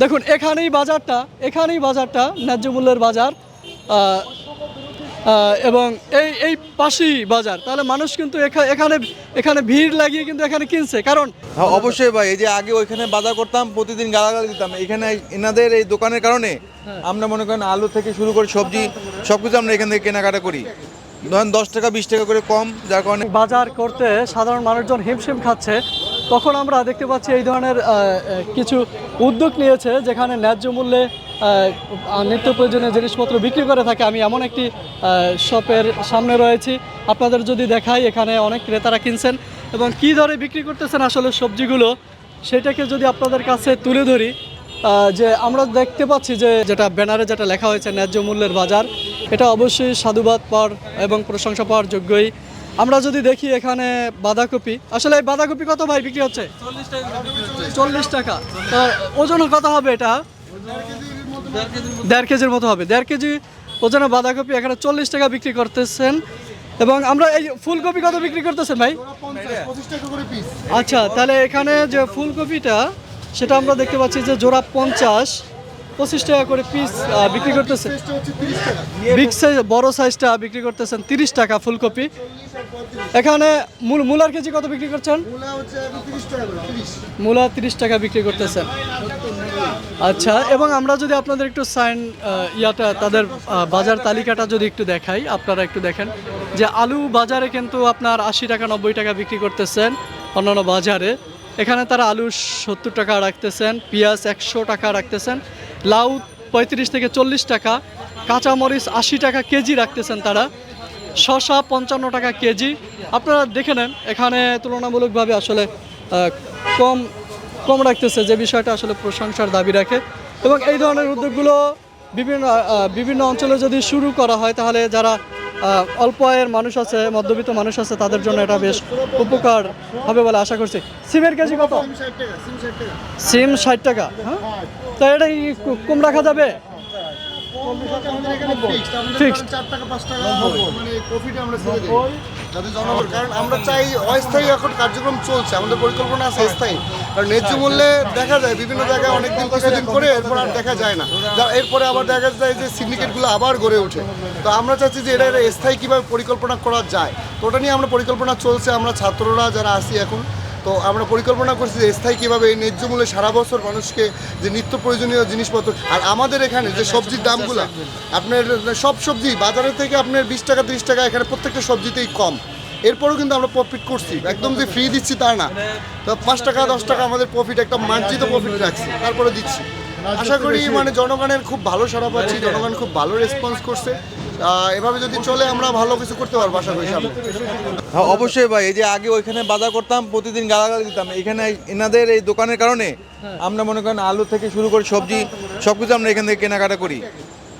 দেখুন এখানেই বাজারটা এখানেই বাজারটা ন্যায্য মূল্যের বাজার এবং এই এই পাশেই বাজার। তাহলে মানুষ কিন্তু এখা- এখানে এখানে ভিড় লাগিয়ে কিন্তু এখানে কিনছে। কারণ হ্যাঁ অবশ্যই ভাই এই যে আগে ওইখানে বাজার করতাম প্রতিদিন গালাগালি দিতাম। এখানে এনাদের এই দোকানের কারণে আমরা মনে করেন আলু থেকে শুরু করে সবজি সব কিছু আমরা এখান থেকে কেনাকাটা করি। ধরেন দশ টাকা বিশ টাকা করে কম যার কারণে বাজার করতে সাধারণ মানুষজন হিমশিম খাচ্ছে। তখন আমরা দেখতে পাচ্ছি এই ধরনের কিছু উদ্যোগ নিয়েছে যেখানে ন্যায্য মূল্যে নিত্য প্রয়োজনীয় জিনিসপত্র বিক্রি করে থাকে। আমি এমন একটি শপের সামনে রয়েছি। আপনাদের যদি দেখাই, এখানে অনেক ক্রেতারা কিনছেন এবং কী দরে বিক্রি করতেছেন আসলে সবজিগুলো, সেটাকে যদি আপনাদের কাছে তুলে ধরি যে আমরা দেখতে পাচ্ছি যে যেটা ব্যানারে যেটা লেখা হয়েছে, ন্যায্য মূল্যের বাজার, এটা অবশ্যই সাধুবাদ পাওয়ার এবং প্রশংসা পাওয়ার যোগ্যই। আমরা যদি দেখি এখানে বাঁধাকপি, আসলে এই বাঁধাকপি কত ভাই বিক্রি হচ্ছে? চল্লিশ টাকা। তো ওজন কত হবে এটা? দেড় কেজির মতো হবে। দেড় কেজি ওজনে বাঁধাকপি এখানে চল্লিশ টাকা বিক্রি করতেছেন। এবং আমরা এই ফুলকপি কত বিক্রি করতেছেন ভাই? আচ্ছা তাহলে এখানে যে ফুলকপিটা, সেটা আমরা দেখতে পাচ্ছি যে জোড়া পঞ্চাশ। পঁচিশ টাকা করে পিস বিক্রি করতেছে। বিগ সাইজ বড় সাইজটা বিক্রি করতেছেন তিরিশ টাকা ফুলকপি। এখানে মূল, মূলার কেজি কত বিক্রি করছেন? মূলা তিরিশ টাকা বিক্রি করতেছেন। আচ্ছা এবং আমরা যদি আপনাদের একটু সাইন ইয়াটা, তাদের বাজার তালিকাটা যদি একটু দেখাই, আপনারা একটু দেখেন যে আলু বাজারে কিন্তু আপনার আশি টাকা, নব্বই টাকা বিক্রি করতেছেন অন্যান্য বাজারে। এখানে তারা আলু সত্তর টাকা রাখতেছেন, পেঁয়াজ একশো টাকা রাখতেছেন। লাউ পঁয়ত্রিশ থেকে চল্লিশ টাকা, কাঁচামরিচ আশি টাকা কেজি রাখতেছেন তারা শশা পঞ্চান্ন টাকা কেজি। আপনারা দেখে নেন, এখানে তুলনামূলকভাবে আসলে কম কম রাখতেছে, যে বিষয়টা আসলে প্রশংসার দাবি রাখে। এবং এই ধরনের উদ্যোগগুলো বিভিন্ন বিভিন্ন অঞ্চলে যদি শুরু করা হয়, তাহলে যারা অল্প আয়ের মানুষ আছে মধ্যবিত্ত মানুষ আছে তাদের জন্য এটা বেশ উপকার হবে বলে আশা করছি। সিমের কেজি কত? সিম ষাট টাকা। হ্যাঁ? তো এটা কি কম রাখা যাবে? Fixed. যাতে জনগণ কারণ আমরা চাই অস্থায়ী এখন কার্যক্রম চলছে আমাদের পরিকল্পনা আছে স্থায়ী। কারণ ন্যায্য মূল্যে দেখা যায় বিভিন্ন জায়গায় অনেকদিন কিছুদিন করে এরপর আর দেখা যায় না। এরপরে আবার দেখা যায় যে সিন্ডিকেটগুলো আবার গড়ে ওঠে। তো আমরা চাচ্ছি যে এটা এটা স্থায়ী কীভাবে পরিকল্পনা করা যায় তো ওটা নিয়ে আমরা পরিকল্পনা চলছে আমরা ছাত্ররা যারা আসি এখন তো আমরা পরিকল্পনা করছি যে স্থায়ী কীভাবে এই ন্যায্য মূল্যে সারা বছর মানুষকে যে নিত্য প্রয়োজনীয় জিনিসপত্র, আর আমাদের এখানে যে সবজির দামগুলো, আপনার সব সবজি বাজারের থেকে আপনার বিশ টাকা, তিরিশ টাকা, এখানে প্রত্যেকটা সবজিতেই কম। এরপরও কিন্তু আমরা প্রফিট করছি, একদম যে ফ্রি দিচ্ছি তা না। তো পাঁচ টাকা, দশ টাকা আমাদের প্রফিট একটা মার্জিত প্রফিট রাখছি, তারপরে দিচ্ছি। আশা করি মানে জনগণের খুব ভালো সারা পাচ্ছি, জনগণ খুব ভালো রেসপন্স করছে। এভাবে যদি চলে আমরা ভালো কিছু করতে পারব আশা করি সামনে। হ্যাঁ অবশ্যই ভাই এই যে আগে ওইখানে বাজার করতাম প্রতিদিন গালাগালি দিতাম। এখানে এনাদের এই দোকানের কারণে আমরা মনে করেন আলু থেকে শুরু করে সবজি সব কিছু আমরা এখান থেকে কেনাকাটা করি।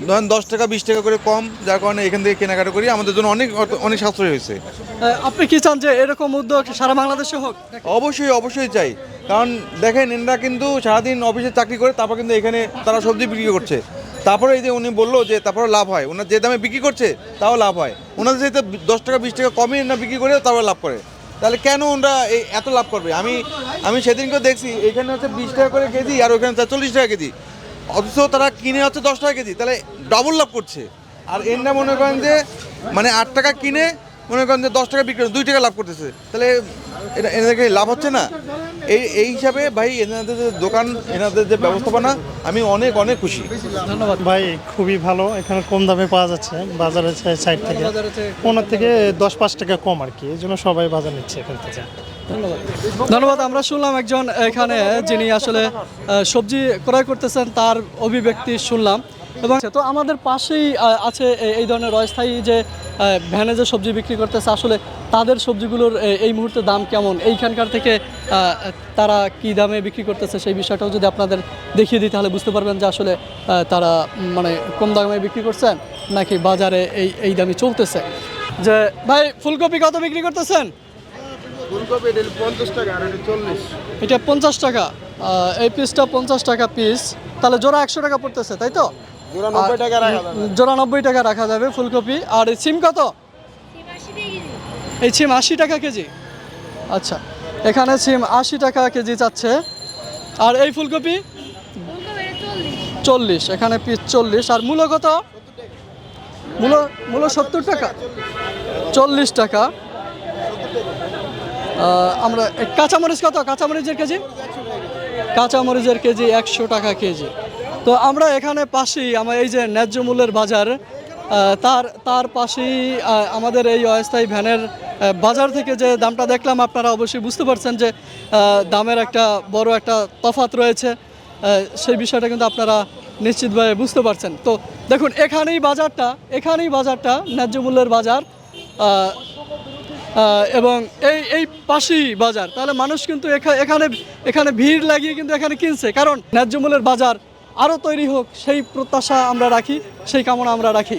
ধরেন দশ টাকা বিশ টাকা করে কম যার কারণে এখান থেকে কেনাকাটা করি। আমাদের জন্য অনেক অনেক সাশ্রয় হয়েছে। আপনি কি চান যে এরকম উদ্যোগ সারা বাংলাদেশে হোক? অবশ্যই অবশ্যই চাই। কারণ দেখেন এনরা কিন্তু সারাদিন অফিসে চাকরি করে তারপর কিন্তু এখানে তারা সবজি বিক্রি করছে। তারপরে এই যে উনি বলল যে তারপরে লাভ হয়। ওনার যে দামে বিক্রি করছে, তাও লাভ হয়। ওনাদের যেহেতু দশ টাকা, বিশ টাকা কমই না বিক্রি করে তারপরে লাভ করে। তাহলে কেন ওনারা এই এত লাভ করবে? আমি আমি সেদিনকে দেখছি, এখানে হচ্ছে বিশ টাকা করে কেজি আর ওখানে চল্লিশ টাকা কেজি। অথচ তারা কিনে হচ্ছে দশ টাকা কেজি, তাহলে ডবল লাভ করছে। আর এনরা মনে করেন যে মানে আট টাকা কিনে, মনে করেন যে দশ টাকা বিক্রি করে, দুই টাকা লাভ করতেছে। তাহলে এটা এনাদেরকে লাভ হচ্ছে না। এই এই হিসাবে ভাই এনাদের যে দোকান এনাদের যে ব্যবস্থাপনা আমি অনেক অনেক খুশি। ধন্যবাদ। ভাই খুবই ভালো। এখানে কম দামে পাওয়া যাচ্ছে বাজারের সাইড থেকে বাজারে থেকে- ওনার থেকে দশ পাঁচ টাকা কম আর কি। এই জন্য সবাই বাজার নিচ্ছে এখান থেকে। ধন্যবাদ। ধন্যবাদ আমরা শুনলাম একজন এখানে যিনি আসলে সবজি ক্রয় করতেছেন তার অভিব্যক্তি শুনলাম। এবং তো আমাদের পাশেই আছে এই ধরনের অস্থায়ী যে ভ্যানে যে সবজি বিক্রি করতেছে আসলে তাদের সবজিগুলোর এই মুহূর্তে দাম কেমন? এইখানকার থেকে তারা কি দামে বিক্রি করতেছে সেই বিষয়টাও যদি আপনাদের দেখিয়ে দিই তাহলে বুঝতে পারবেন যে আসলে তারা মানে কম দামে বিক্রি করছেন নাকি বাজারে এই এই দামে চলতেছে। যে ভাই ফুলকপি কত বিক্রি করতেছেন? ফুলকপি পঞ্চাশ টাকা আর চল্লিশ। এটা পঞ্চাশ টাকা। এই পিসটা পঞ্চাশ টাকা পিস তাহলে জোড়া একশো টাকা পড়তেছে তাই তো? জোড়া নব্বই টাকা রাখা যাবে ফুলকপি। আর সিম কত? এই সিম আশি টাকা কেজি। আচ্ছা এখানে সিম আশি টাকা কেজি চাচ্ছে আর এই ফুলকপি? চল্লিশ, এখানে পিস চল্লিশ। আর মূলো কত? মূলো মূলো সত্তর টাকা। চল্লিশ টাকা। আমরা কাঁচামরিচ কত? কাঁচামরিচের কেজি? কাঁচামরিচের কেজি একশো টাকা কেজি। তো আমরা এখানে পাশেই আমার এই যে ন্যায্য মূল্যের বাজার তার তার পাশেই আমাদের এই অস্থায়ী ভ্যানের বাজার থেকে যে দামটা দেখলাম, আপনারা অবশ্যই বুঝতে পারছেন যে দামের একটা বড় একটা তফাত রয়েছে। সেই বিষয়টা কিন্তু আপনারা নিশ্চিতভাবে বুঝতে পারছেন। তো দেখুন, এখানেই বাজারটা এখানেই বাজারটা, ন্যায্য মূল্যের বাজার এবং এই এই পাশেই বাজার। তাহলে মানুষ কিন্তু এখা- এখানে এখানে ভিড় লাগিয়ে কিন্তু এখানে কিনছে। কারণ ন্যায্য মূল্যের বাজার আরও তৈরি হোক সেই প্রত্যাশা আমরা রাখি সেই কামনা আমরা রাখি।